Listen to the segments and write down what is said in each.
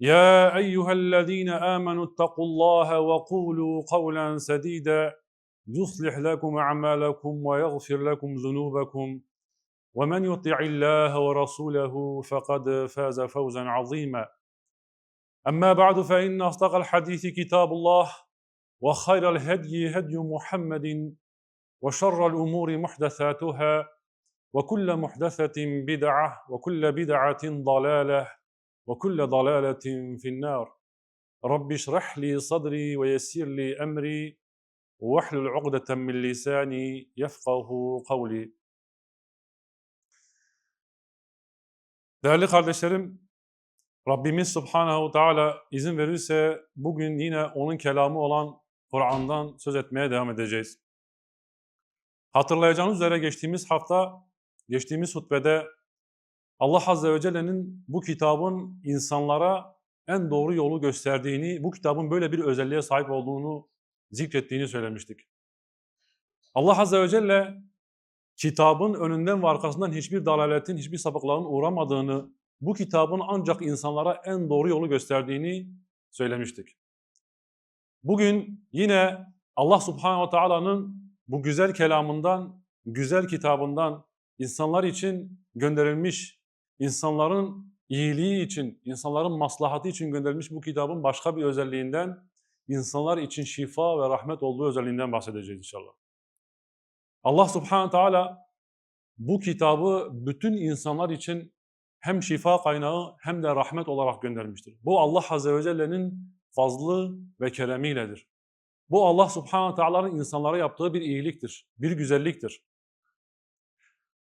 يا أيها الذين آمنوا اتقوا الله وقولوا قولا سديدا. يصلح لكم أعمالكم ويغفر لكم ذنوبكم. ومن يطع الله ورسوله فقد فاز فوزا عظيما. أما بعد فإن أصدق الحديث كتاب الله وخير الهدي هدي محمد وشر الأمور محدثاتها وكل محدثة بدعة وكل بدعة ضلالة. وكل ضلالة في النار رب اشرح لي صدري ويسر لي أمري واحلل عقدة من لساني يفقه قولي Değerli kardeşlerim, Rabbimiz Subhanahu Teala izin verirse bugün yine onun kelamı olan Kur'an'dan söz etmeye devam edeceğiz. Hatırlayacağınız üzere geçtiğimiz hafta, geçtiğimiz hutbede Allah Azze ve Celle'nin bu kitabın insanlara en doğru yolu gösterdiğini, bu kitabın böyle bir özelliğe sahip olduğunu zikrettiğini söylemiştik. Allah Azze ve Celle kitabın önünden ve arkasından hiçbir dalaletin, hiçbir sapıklığın uğramadığını, bu kitabın ancak insanlara en doğru yolu gösterdiğini söylemiştik. Bugün yine Allah Subhanahu Taala'nın bu güzel kelamından, güzel kitabından insanlar için gönderilmiş insanların iyiliği için, insanların maslahatı için gönderilmiş bu kitabın başka bir özelliğinden, insanlar için şifa ve rahmet olduğu özelliğinden bahsedeceğiz inşallah. Allah subhanahu teala bu kitabı bütün insanlar için hem şifa kaynağı hem de rahmet olarak göndermiştir. Bu Allah azze ve celle'nin fazlı ve keremiyledir. Bu Allah subhanahu teala'nın insanlara yaptığı bir iyiliktir, bir güzelliktir.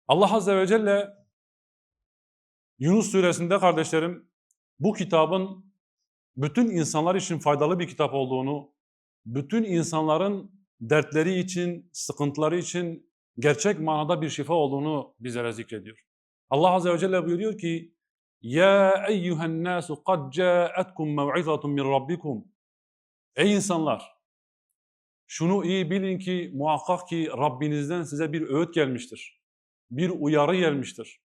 Allah azze ve celle Yunus suresinde kardeşlerim bu kitabın bütün insanlar için faydalı bir kitap olduğunu, bütün insanların dertleri için, sıkıntıları için gerçek manada bir şifa olduğunu bizlere zikrediyor. Allah Azze ve Celle buyuruyor ki Ya eyyühen nasu kad ca'etkum mev'izatun min rabbikum Ey insanlar! Şunu iyi bilin ki muhakkak ki Rabbinizden size bir öğüt gelmiştir. Bir uyarı gelmiştir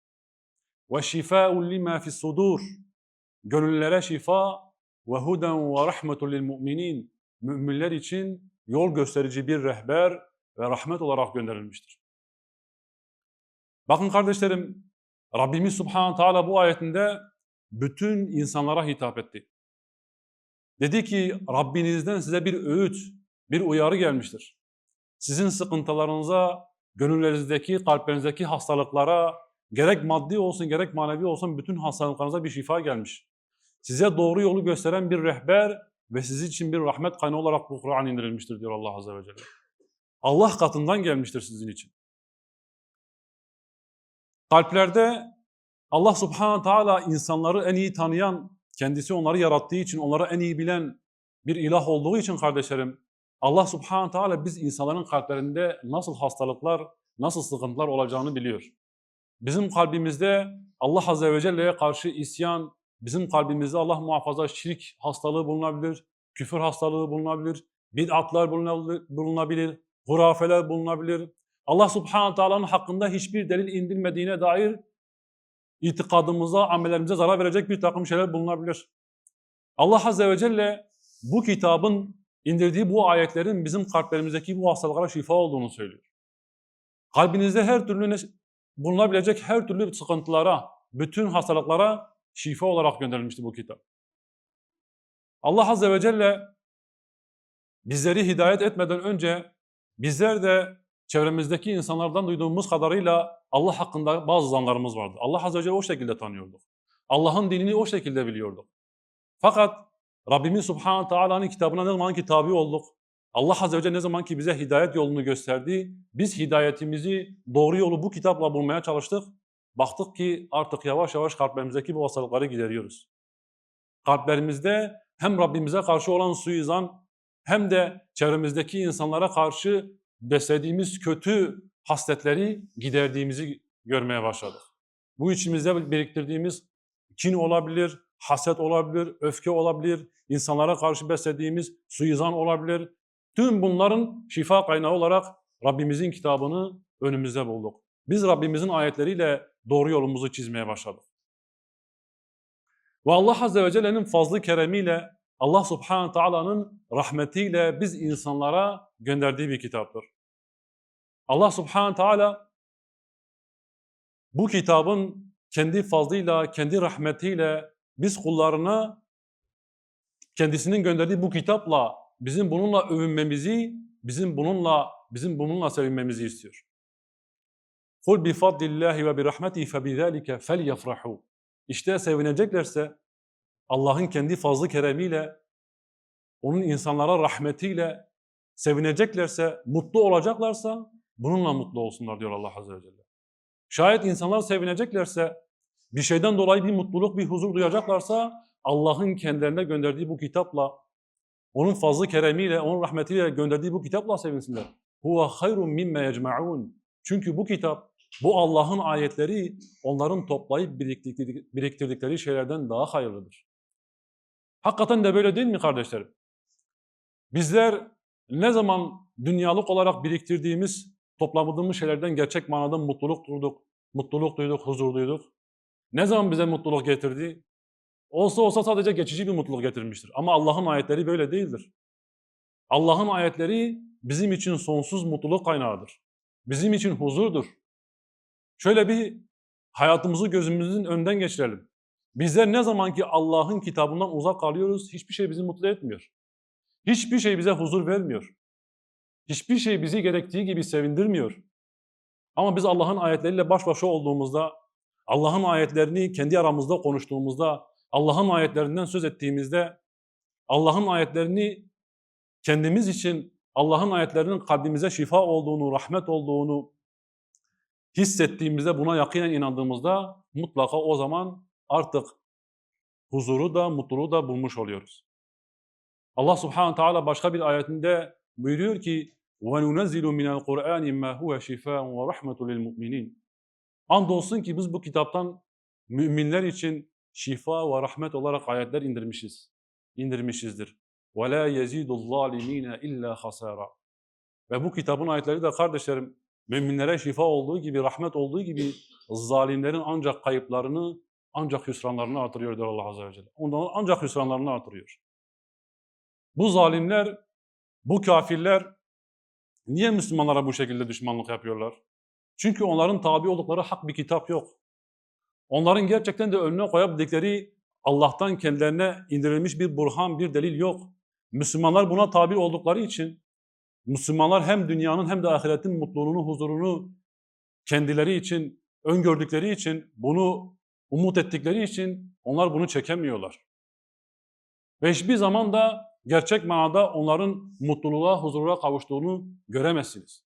ve şifâun lima fis sudur. Gönüllere şifa ve huden ve rahmetun lil mu'minin. Müminler için yol gösterici bir rehber ve rahmet olarak gönderilmiştir. Bakın kardeşlerim, Rabbimiz Subhanahu Teala bu ayetinde bütün insanlara hitap etti. Dedi ki Rabbinizden size bir öğüt, bir uyarı gelmiştir. Sizin sıkıntılarınıza, gönüllerinizdeki, kalplerinizdeki hastalıklara, Gerek maddi olsun gerek manevi olsun bütün hastalıklarınıza bir şifa gelmiş. Size doğru yolu gösteren bir rehber ve sizi için bir rahmet kaynağı olarak bu Kur'an indirilmiştir diyor Allah Azze ve Celle. Allah katından gelmiştir sizin için. Kalplerde Allah Subhanahu Teala insanları en iyi tanıyan, kendisi onları yarattığı için, onları en iyi bilen bir ilah olduğu için kardeşlerim, Allah Subhanahu Teala biz insanların kalplerinde nasıl hastalıklar, nasıl sıkıntılar olacağını biliyor. Bizim kalbimizde Allah Azze ve Celle'ye karşı isyan, bizim kalbimizde Allah muhafaza şirk hastalığı bulunabilir, küfür hastalığı bulunabilir, bid'atlar bulunabilir, hurafeler bulunabilir. Allah Subhanahu Teala'nın hakkında hiçbir delil indirmediğine dair itikadımıza, amellerimize zarar verecek bir takım şeyler bulunabilir. Allah Azze ve Celle bu kitabın indirdiği bu ayetlerin bizim kalplerimizdeki bu hastalıklara şifa olduğunu söylüyor. Kalbinizde her türlü bulunabilecek her türlü sıkıntılara, bütün hastalıklara şifa olarak gönderilmişti bu kitap. Allah Azze ve Celle bizleri hidayet etmeden önce bizler de çevremizdeki insanlardan duyduğumuz kadarıyla Allah hakkında bazı zanlarımız vardı. Allah Azze ve Celle o şekilde tanıyorduk. Allah'ın dinini o şekilde biliyorduk. Fakat Rabbimiz Subhanahu Teala'nın kitabına ne zaman ki tabi olduk, Allah Azze ve Celle ne zaman ki bize hidayet yolunu gösterdi, biz hidayetimizi, doğru yolu bu kitapla bulmaya çalıştık. Baktık ki artık yavaş yavaş kalplerimizdeki bu hastalıkları gideriyoruz. Kalplerimizde hem Rabbimize karşı olan suizan hem de çevremizdeki insanlara karşı beslediğimiz kötü hasletleri giderdiğimizi görmeye başladık. Bu içimizde biriktirdiğimiz kin olabilir, haset olabilir, öfke olabilir, insanlara karşı beslediğimiz suizan olabilir. Tüm bunların şifa kaynağı olarak Rabbimizin kitabını önümüzde bulduk. Biz Rabbimizin ayetleriyle doğru yolumuzu çizmeye başladık. Ve Allah Azze ve Celle'nin fazlı keremiyle, Allah Subhanahu Taala'nın rahmetiyle biz insanlara gönderdiği bir kitaptır. Allah Subhanahu Teala bu kitabın kendi fazlıyla, kendi rahmetiyle biz kullarına kendisinin gönderdiği bu kitapla bizim bununla övünmemizi, bizim bununla bizim bununla sevinmemizi istiyor. Kul bi fadlillahi ve bi rahmetihi fe bizalika felyefrahu. İşte sevineceklerse Allah'ın kendi fazlı keremiyle, onun insanlara rahmetiyle sevineceklerse, mutlu olacaklarsa bununla mutlu olsunlar diyor Allah Azze ve Celle. Şayet insanlar sevineceklerse, bir şeyden dolayı bir mutluluk, bir huzur duyacaklarsa Allah'ın kendilerine gönderdiği bu kitapla, onun fazlı keremiyle, onun rahmetiyle gönderdiği bu kitapla sevinsinler. Huve hayrun mimme yecma'un. Çünkü bu kitap, bu Allah'ın ayetleri onların toplayıp biriktirdikleri şeylerden daha hayırlıdır. Hakikaten de böyle değil mi kardeşlerim? Bizler ne zaman dünyalık olarak biriktirdiğimiz, toplamadığımız şeylerden gerçek manada mutluluk duyduk, mutluluk duyduk, huzur duyduk. Ne zaman bize mutluluk getirdi? Olsa olsa sadece geçici bir mutluluk getirmiştir. Ama Allah'ın ayetleri böyle değildir. Allah'ın ayetleri bizim için sonsuz mutluluk kaynağıdır. Bizim için huzurdur. Şöyle bir hayatımızı gözümüzün önünden geçirelim. Bizler ne zaman ki Allah'ın kitabından uzak kalıyoruz, hiçbir şey bizi mutlu etmiyor. Hiçbir şey bize huzur vermiyor. Hiçbir şey bizi gerektiği gibi sevindirmiyor. Ama biz Allah'ın ayetleriyle baş başa olduğumuzda, Allah'ın ayetlerini kendi aramızda konuştuğumuzda, Allah'ın ayetlerinden söz ettiğimizde Allah'ın ayetlerini kendimiz için Allah'ın ayetlerinin kalbimize şifa olduğunu, rahmet olduğunu hissettiğimizde, buna yakinen inandığımızda mutlaka o zaman artık huzuru da, mutluluğu da bulmuş oluyoruz. Allah subhanahu teala başka bir ayetinde buyuruyor ki وَنُنَزِّلُ مِنَ الْقُرْآنِ مَا هُوَ شِفَاءٌ وَرَحْمَةٌ لِلْمُؤْمِنِينَ Andolsun ki biz bu kitaptan müminler için şifa ve rahmet olarak ayetler indirmişiz. indirmişizdir. وَلَا يَزِيدُ الظَّالِم۪ينَ اِلَّا خَسَارًا Ve bu kitabın ayetleri de kardeşlerim müminlere şifa olduğu gibi, rahmet olduğu gibi zalimlerin ancak kayıplarını, ancak hüsranlarını artırıyor diyor Allah Azze ve Celle. Ondan ancak hüsranlarını artırıyor. Bu zalimler, bu kafirler niye Müslümanlara bu şekilde düşmanlık yapıyorlar? Çünkü onların tabi oldukları hak bir kitap yok. Onların gerçekten de önüne koyabildikleri Allah'tan kendilerine indirilmiş bir burhan, bir delil yok. Müslümanlar buna tabi oldukları için Müslümanlar hem dünyanın hem de ahiretin mutluluğunu, huzurunu kendileri için öngördükleri için, bunu umut ettikleri için onlar bunu çekemiyorlar. Ve hiçbir zaman da gerçek manada onların mutluluğa, huzura kavuştuğunu göremezsiniz.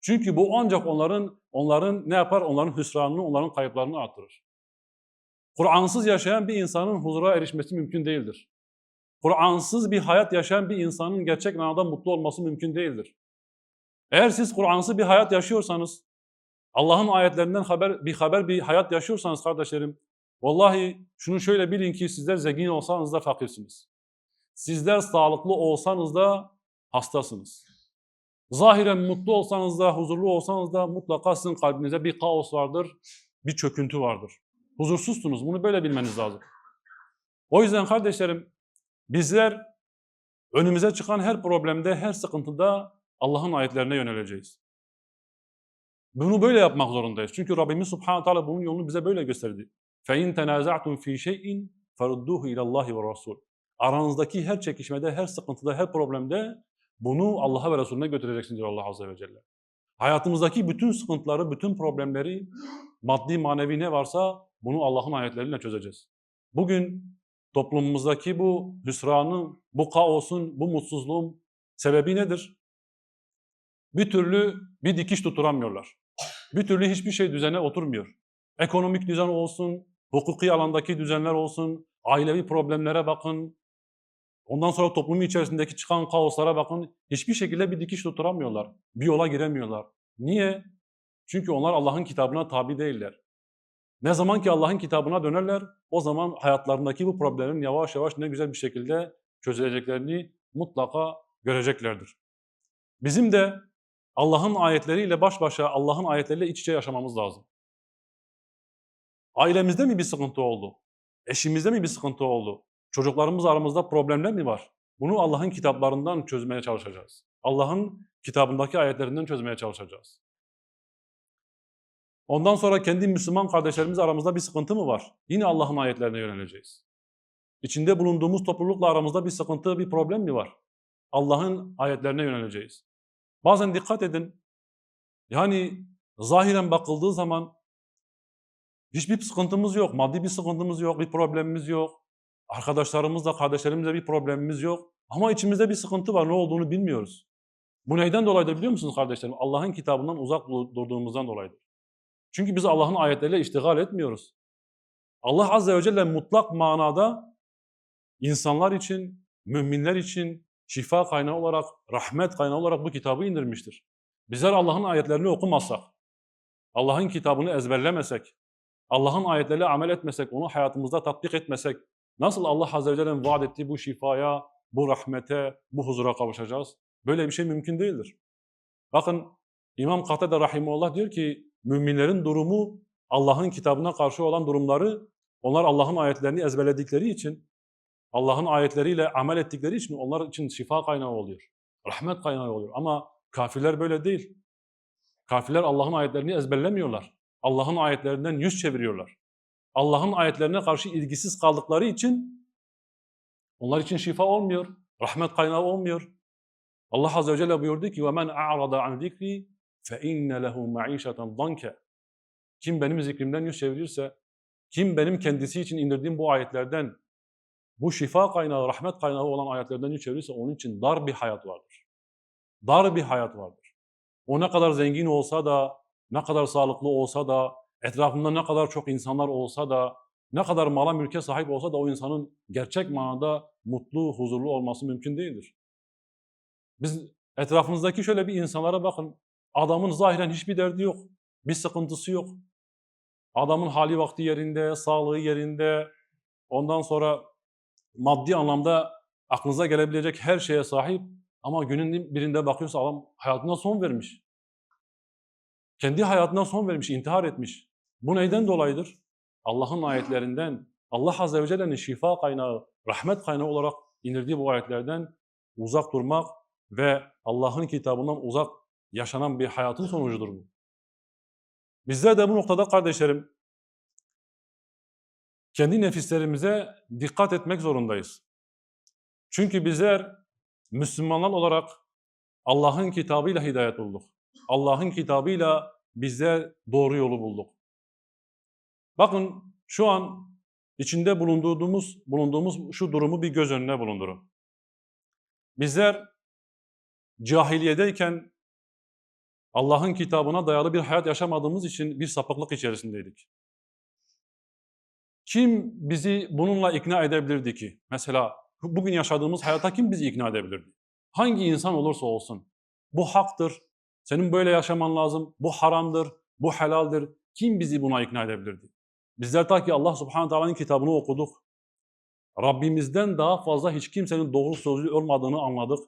Çünkü bu ancak onların onların ne yapar? Onların hüsranını, onların kayıplarını artırır. Kur'ansız yaşayan bir insanın huzura erişmesi mümkün değildir. Kur'ansız bir hayat yaşayan bir insanın gerçek manada mutlu olması mümkün değildir. Eğer siz Kur'ansız bir hayat yaşıyorsanız, Allah'ın ayetlerinden haber bir haber bir hayat yaşıyorsanız kardeşlerim, vallahi şunu şöyle bilin ki sizler zengin olsanız da fakirsiniz. Sizler sağlıklı olsanız da hastasınız. Zahiren mutlu olsanız da, huzurlu olsanız da mutlaka sizin kalbinizde bir kaos vardır, bir çöküntü vardır. Huzursuzsunuz, bunu böyle bilmeniz lazım. O yüzden kardeşlerim, bizler önümüze çıkan her problemde, her sıkıntıda Allah'ın ayetlerine yöneleceğiz. Bunu böyle yapmak zorundayız. Çünkü Rabbimiz Subhanahu Teala bunun yolunu bize böyle gösterdi. فَاِنْ تَنَازَعْتُمْ ف۪ي شَيْءٍ فَرُدُّوهُ اِلَى اللّٰهِ وَالرَّسُولِ Aranızdaki her çekişmede, her sıkıntıda, her problemde Bunu Allah'a ve Resulüne götüreceksin diyor Allah Azze ve Celle. Hayatımızdaki bütün sıkıntıları, bütün problemleri, maddi manevi ne varsa bunu Allah'ın ayetleriyle çözeceğiz. Bugün toplumumuzdaki bu hüsranın, bu kaosun, bu mutsuzluğun sebebi nedir? Bir türlü bir dikiş tutturamıyorlar. Bir türlü hiçbir şey düzene oturmuyor. Ekonomik düzen olsun, hukuki alandaki düzenler olsun, ailevi problemlere bakın, ondan sonra toplumun içerisindeki çıkan kaoslara bakın. Hiçbir şekilde bir dikiş tutturamıyorlar. Bir yola giremiyorlar. Niye? Çünkü onlar Allah'ın kitabına tabi değiller. Ne zaman ki Allah'ın kitabına dönerler, o zaman hayatlarındaki bu problemin yavaş yavaş ne güzel bir şekilde çözüleceklerini mutlaka göreceklerdir. Bizim de Allah'ın ayetleriyle baş başa, Allah'ın ayetleriyle iç içe yaşamamız lazım. Ailemizde mi bir sıkıntı oldu? Eşimizde mi bir sıkıntı oldu? Çocuklarımız aramızda problemler mi var? Bunu Allah'ın kitaplarından çözmeye çalışacağız. Allah'ın kitabındaki ayetlerinden çözmeye çalışacağız. Ondan sonra kendi Müslüman kardeşlerimiz aramızda bir sıkıntı mı var? Yine Allah'ın ayetlerine yöneleceğiz. İçinde bulunduğumuz toplulukla aramızda bir sıkıntı, bir problem mi var? Allah'ın ayetlerine yöneleceğiz. Bazen dikkat edin, yani zahiren bakıldığı zaman hiçbir sıkıntımız yok, maddi bir sıkıntımız yok, bir problemimiz yok. Arkadaşlarımızla, kardeşlerimizle bir problemimiz yok. Ama içimizde bir sıkıntı var, ne olduğunu bilmiyoruz. Bu neyden dolayıdır biliyor musunuz kardeşlerim? Allah'ın kitabından uzak durduğumuzdan dolayıdır. Çünkü biz Allah'ın ayetleriyle iştigal etmiyoruz. Allah Azze ve Celle mutlak manada insanlar için, müminler için şifa kaynağı olarak, rahmet kaynağı olarak bu kitabı indirmiştir. Bizler Allah'ın ayetlerini okumazsak, Allah'ın kitabını ezberlemesek, Allah'ın ayetleriyle amel etmesek, onu hayatımızda tatbik etmesek, nasıl Allah Azze ve Celle'nin vaat ettiği bu şifaya, bu rahmete, bu huzura kavuşacağız? Böyle bir şey mümkün değildir. Bakın İmam Katade Rahimullah diyor ki, müminlerin durumu Allah'ın kitabına karşı olan durumları onlar Allah'ın ayetlerini ezberledikleri için Allah'ın ayetleriyle amel ettikleri için onlar için şifa kaynağı oluyor. Rahmet kaynağı oluyor. Ama kafirler böyle değil. Kafirler Allah'ın ayetlerini ezberlemiyorlar. Allah'ın ayetlerinden yüz çeviriyorlar. Allah'ın ayetlerine karşı ilgisiz kaldıkları için onlar için şifa olmuyor. Rahmet kaynağı olmuyor. Allah Azze ve Celle buyurdu ki وَمَنْ أَعْرَضَ عَنْ ذِكْرِ فَاِنَّ لَهُ مَعِيشَةً ضَنْكَ Kim benim zikrimden yüz çevirirse, kim benim kendisi için indirdiğim bu ayetlerden, bu şifa kaynağı, rahmet kaynağı olan ayetlerden yüz çevirirse onun için dar bir hayat vardır. Dar bir hayat vardır. O ne kadar zengin olsa da, ne kadar sağlıklı olsa da, etrafında ne kadar çok insanlar olsa da, ne kadar mala mülke sahip olsa da o insanın gerçek manada mutlu, huzurlu olması mümkün değildir. Biz etrafımızdaki şöyle bir insanlara bakın. Adamın zahiren hiçbir derdi yok. Bir sıkıntısı yok. Adamın hali vakti yerinde, sağlığı yerinde. Ondan sonra maddi anlamda aklınıza gelebilecek her şeye sahip. Ama günün birinde bakıyorsa adam hayatına son vermiş. Kendi hayatına son vermiş, intihar etmiş. Bu neyden dolayıdır? Allah'ın ayetlerinden, Allah Azze ve Celle'nin şifa kaynağı, rahmet kaynağı olarak indirdiği bu ayetlerden uzak durmak ve Allah'ın kitabından uzak yaşanan bir hayatın sonucudur bu. Bizler de bu noktada kardeşlerim kendi nefislerimize dikkat etmek zorundayız. Çünkü bizler Müslümanlar olarak Allah'ın kitabıyla hidayet bulduk. Allah'ın kitabıyla bizler doğru yolu bulduk. Bakın şu an içinde bulunduğumuz bulunduğumuz şu durumu bir göz önüne bulundurun. Bizler cahiliyedeyken Allah'ın kitabına dayalı bir hayat yaşamadığımız için bir sapıklık içerisindeydik. Kim bizi bununla ikna edebilirdi ki? Mesela bugün yaşadığımız hayata kim bizi ikna edebilirdi? Hangi insan olursa olsun. Bu haktır, senin böyle yaşaman lazım, bu haramdır, bu helaldir. Kim bizi buna ikna edebilirdi? Bizler ta ki Allah subhanahu teala'nın kitabını okuduk. Rabbimizden daha fazla hiç kimsenin doğru sözlü olmadığını anladık.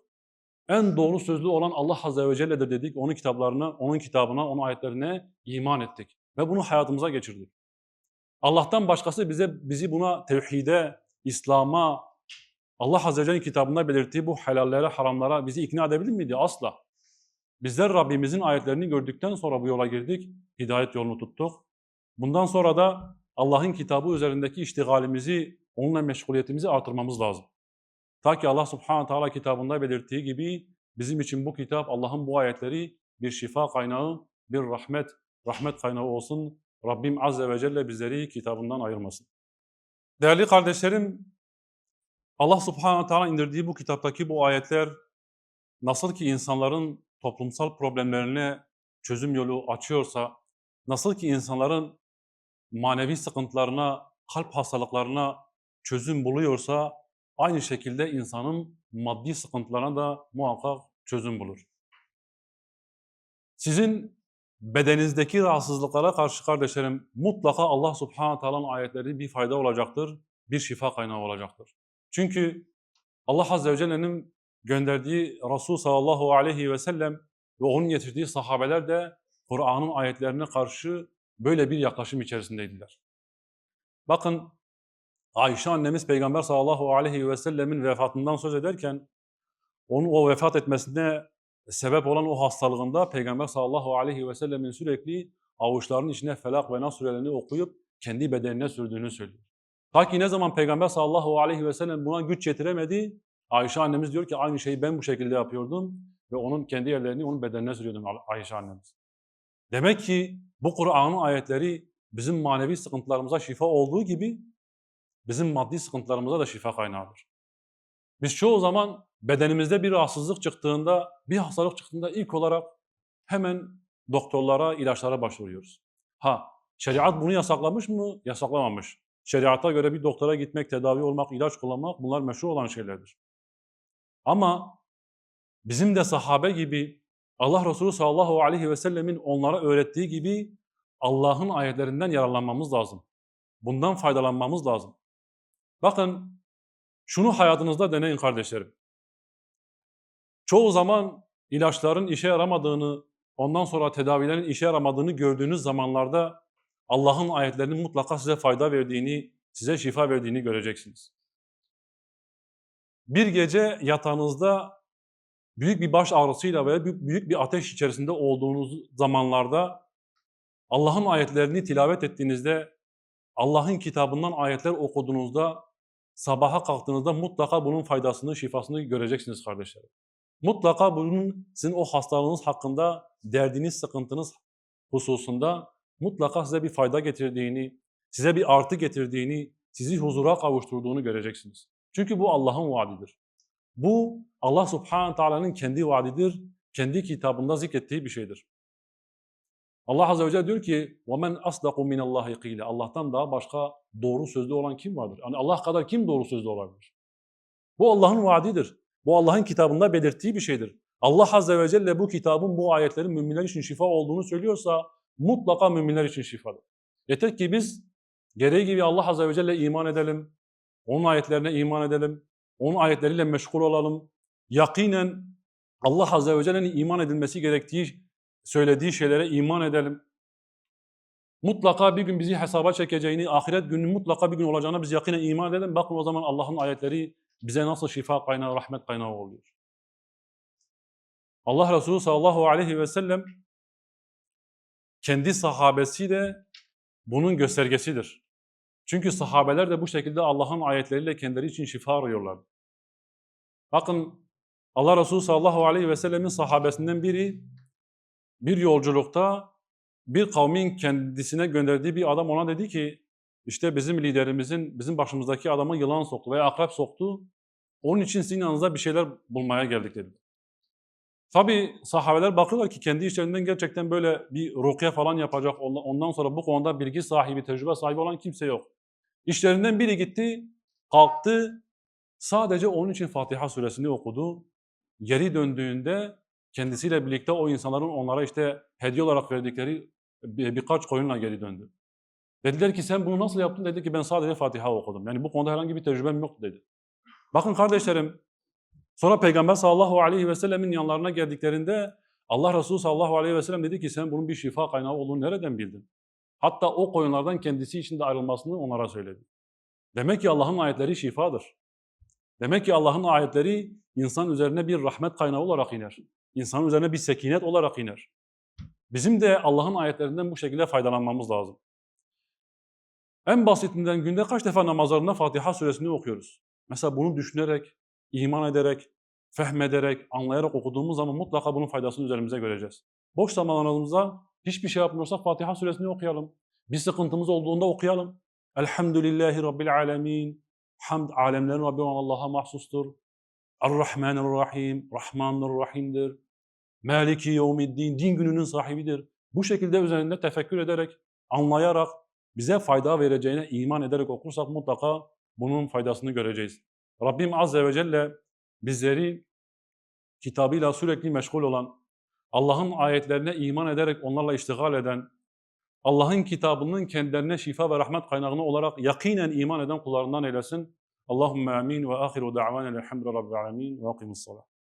En doğru sözlü olan Allah Azze ve Celle'dir dedik. Onun kitaplarına, onun kitabına, onun ayetlerine iman ettik. Ve bunu hayatımıza geçirdik. Allah'tan başkası bize bizi buna tevhide, İslam'a, Allah Azze ve Celle'nin kitabında belirttiği bu helallere, haramlara bizi ikna edebilir miydi? Asla. Bizler Rabbimizin ayetlerini gördükten sonra bu yola girdik, hidayet yolunu tuttuk. Bundan sonra da Allah'ın kitabı üzerindeki iştigalimizi, onunla meşguliyetimizi artırmamız lazım. Ta ki Allah subhanahu teala kitabında belirttiği gibi bizim için bu kitap, Allah'ın bu ayetleri bir şifa kaynağı, bir rahmet, rahmet kaynağı olsun. Rabbim Azze ve Celle bizleri kitabından ayırmasın. Değerli kardeşlerim, Allah Subhanahu Teala indirdiği bu kitaptaki bu ayetler nasıl ki insanların toplumsal problemlerine çözüm yolu açıyorsa, nasıl ki insanların manevi sıkıntılarına, kalp hastalıklarına çözüm buluyorsa, aynı şekilde insanın maddi sıkıntılarına da muhakkak çözüm bulur. Sizin bedeninizdeki rahatsızlıklara karşı kardeşlerim mutlaka Allah Subhanahu Teala'nın ayetleri bir fayda olacaktır, bir şifa kaynağı olacaktır. Çünkü Allah Azze ve Celle'nin gönderdiği Resul sallallahu aleyhi ve sellem ve onun getirdiği sahabeler de Kur'an'ın ayetlerine karşı böyle bir yaklaşım içerisindeydiler. Bakın Ayşe annemiz Peygamber sallallahu aleyhi ve sellemin vefatından söz ederken onun o vefat etmesine sebep olan o hastalığında Peygamber sallallahu aleyhi ve sellemin sürekli avuçlarının içine Felak ve Nas surelerini okuyup kendi bedenine sürdüğünü söylüyor. Ta ki ne zaman Peygamber sallallahu aleyhi ve sellem buna güç yetiremedi, Ayşe annemiz diyor ki aynı şeyi ben bu şekilde yapıyordum ve onun kendi ellerini onun bedenine sürüyordum Ayşe annemiz. Demek ki bu Kur'an'ın ayetleri bizim manevi sıkıntılarımıza şifa olduğu gibi bizim maddi sıkıntılarımıza da şifa kaynağıdır. Biz çoğu zaman bedenimizde bir rahatsızlık çıktığında, bir hastalık çıktığında ilk olarak hemen doktorlara, ilaçlara başvuruyoruz. Ha, şeriat bunu yasaklamış mı? Yasaklamamış. Şeriata göre bir doktora gitmek, tedavi olmak, ilaç kullanmak bunlar meşru olan şeylerdir. Ama bizim de sahabe gibi Allah Resulü sallallahu aleyhi ve sellemin onlara öğrettiği gibi Allah'ın ayetlerinden yararlanmamız lazım. Bundan faydalanmamız lazım. Bakın şunu hayatınızda deneyin kardeşlerim. Çoğu zaman ilaçların işe yaramadığını, ondan sonra tedavilerin işe yaramadığını gördüğünüz zamanlarda Allah'ın ayetlerinin mutlaka size fayda verdiğini, size şifa verdiğini göreceksiniz. Bir gece yatağınızda büyük bir baş ağrısıyla veya büyük bir ateş içerisinde olduğunuz zamanlarda Allah'ın ayetlerini tilavet ettiğinizde, Allah'ın kitabından ayetler okuduğunuzda, sabaha kalktığınızda mutlaka bunun faydasını, şifasını göreceksiniz kardeşlerim. Mutlaka bunun sizin o hastalığınız hakkında, derdiniz, sıkıntınız hususunda mutlaka size bir fayda getirdiğini, size bir artı getirdiğini, sizi huzura kavuşturduğunu göreceksiniz. Çünkü bu Allah'ın vaadidir. Bu Allah Subhanahu Teala'nın kendi vaadidir, kendi kitabında zikrettiği bir şeydir. Allah Azze ve Celle diyor ki وَمَنْ أَصْدَقُ مِنَ اللّٰهِ قِيلَ Allah'tan daha başka doğru sözlü olan kim vardır? Yani Allah kadar kim doğru sözlü olabilir? Bu Allah'ın vaadidir. Bu Allah'ın kitabında belirttiği bir şeydir. Allah Azze ve Celle bu kitabın, bu ayetlerin müminler için şifa olduğunu söylüyorsa mutlaka müminler için şifadır. Yeter ki biz gereği gibi Allah Azze ve Celle iman edelim, onun ayetlerine iman edelim, onun ayetleriyle meşgul olalım. Yakinen Allah Azze ve Celle'nin iman edilmesi gerektiği, söylediği şeylere iman edelim. Mutlaka bir gün bizi hesaba çekeceğini, ahiret günü mutlaka bir gün olacağına biz yakinen iman edelim. Bakın o zaman Allah'ın ayetleri bize nasıl şifa kaynağı, rahmet kaynağı oluyor. Allah Resulü sallallahu aleyhi ve sellem kendi sahabesi de bunun göstergesidir. Çünkü sahabeler de bu şekilde Allah'ın ayetleriyle kendileri için şifa arıyorlar. Bakın Allah Resulü sallallahu aleyhi ve sellemin sahabesinden biri bir yolculukta bir kavmin kendisine gönderdiği bir adam ona dedi ki işte bizim liderimizin, bizim başımızdaki adamı yılan soktu veya akrep soktu. Onun için sizin yanınıza bir şeyler bulmaya geldik dedi. Tabi sahabeler bakıyorlar ki kendi işlerinden gerçekten böyle bir rukiye falan yapacak. Ondan sonra bu konuda bilgi sahibi, tecrübe sahibi olan kimse yok. İşlerinden biri gitti, kalktı, sadece onun için Fatiha suresini okudu. Geri döndüğünde kendisiyle birlikte o insanların onlara işte hediye olarak verdikleri bir, birkaç koyunla geri döndü. Dediler ki sen bunu nasıl yaptın? Dedi ki ben sadece Fatiha okudum. Yani bu konuda herhangi bir tecrübem yoktu dedi. Bakın kardeşlerim, sonra Peygamber sallallahu aleyhi ve sellemin yanlarına geldiklerinde Allah Resulü sallallahu aleyhi ve sellem dedi ki sen bunun bir şifa kaynağı olduğunu nereden bildin? Hatta o koyunlardan kendisi için de ayrılmasını onlara söyledi. Demek ki Allah'ın ayetleri şifadır. Demek ki Allah'ın ayetleri insan üzerine bir rahmet kaynağı olarak iner. İnsanın üzerine bir sekinet olarak iner. Bizim de Allah'ın ayetlerinden bu şekilde faydalanmamız lazım. En basitinden günde kaç defa namazlarında Fatiha suresini okuyoruz? Mesela bunu düşünerek, iman ederek, fehmederek, anlayarak okuduğumuz zaman mutlaka bunun faydasını üzerimize göreceğiz. Boş zamanlarımızda hiçbir şey yapmıyorsak Fatiha suresini okuyalım. Bir sıkıntımız olduğunda okuyalım. Elhamdülillahi Rabbil alemin. Hamd alemlerin Rabbi olan Allah'a mahsustur. Er-Rahmanir-Rahim. Rahmanir-Rahim'dir. Maliki yevmiddin. Din gününün sahibidir. Bu şekilde üzerinde tefekkür ederek, anlayarak, bize fayda vereceğine iman ederek okursak mutlaka bunun faydasını göreceğiz. Rabbim Azze ve Celle bizleri kitabıyla sürekli meşgul olan, Allah'ın ayetlerine iman ederek onlarla iştigal eden, Allah'ın kitabının kendilerine şifa ve rahmet kaynağını olarak yakinen iman eden kullarından eylesin. Allahümme amin ve ahiru da'vanen elhamdülillahi rabbil alemin ve akimus salat.